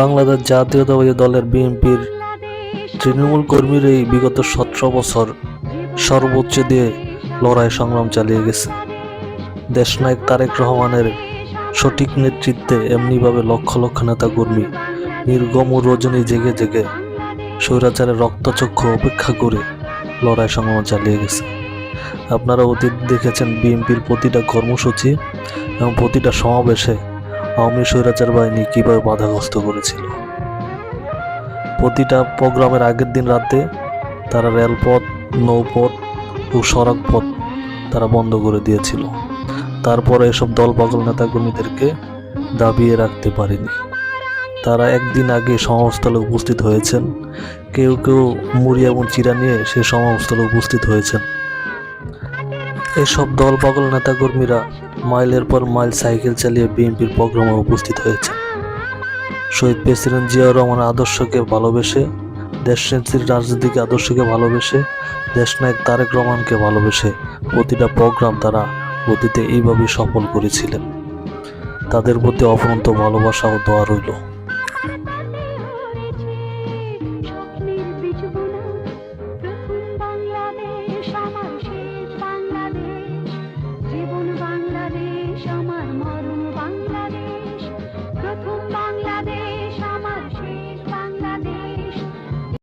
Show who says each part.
Speaker 1: বাংলাদেশ জাতীয়তাবাদী দলের বিএনপির তৃণমূল কর্মীর এই বিগত সতেরো বছর সর্বোচ্চ দিয়ে লড়াই সংগ্রাম চালিয়ে গেছে। দেশনায়ক তারেক রহমানের সঠিক নেতৃত্বে এমনিভাবে লক্ষ লক্ষ নেতা কর্মী নির্গম রজনী জেগে জেগে স্বৈরাচারের রক্তচক্ষু অপেক্ষা করে লড়াই সংগ্রাম চালিয়ে গেছে। আপনারা অতীত দেখেছেন বিএনপির প্রতিটা কর্মসূচি এবং প্রতিটা সমাবেশে আওয়ামী স্বৈরাচার বাহিনী কীভাবে বাধাগ্রস্ত করেছিল? প্রতিটা প্রোগ্রামের আগের দিন রাতে তারা রেলপথ, নৌপথ ও সড়ক পথ তারা বন্ধ করে দিয়েছিল। তারপরে এসব দল পাগল নেতাকর্মীদেরকে দাবিয়ে রাখতে পারেনি। তারা একদিন আগে সমাবেশস্থলে উপস্থিত হয়েছেন। কেউ কেউ মুড়ি এবং চিরা নিয়ে সে সমাবেশস্থলে উপস্থিত হয়েছেন। এসব দল পাগল নেতাকর্মীরা মাইলের পর মাইল সাইকেল চালিয়ে বিএনপির প্রোগ্রামে উপস্থিত হয়েছে। শহীদ প্রেসিডেন্ট জিয়াউর রহমানের আদর্শকে ভালোবেসে দেশনেত্রীর রাজনীতিক আদর্শকে ভালোবেসে দেশনায়ক তারেক রহমানকে ভালোবেসে প্রতিটা প্রোগ্রাম তারা অতীতে এইভাবেই সফল করেছিলেন। তাদের প্রতি অফুরন্ত ভালোবাসা ও দোয়া রইল।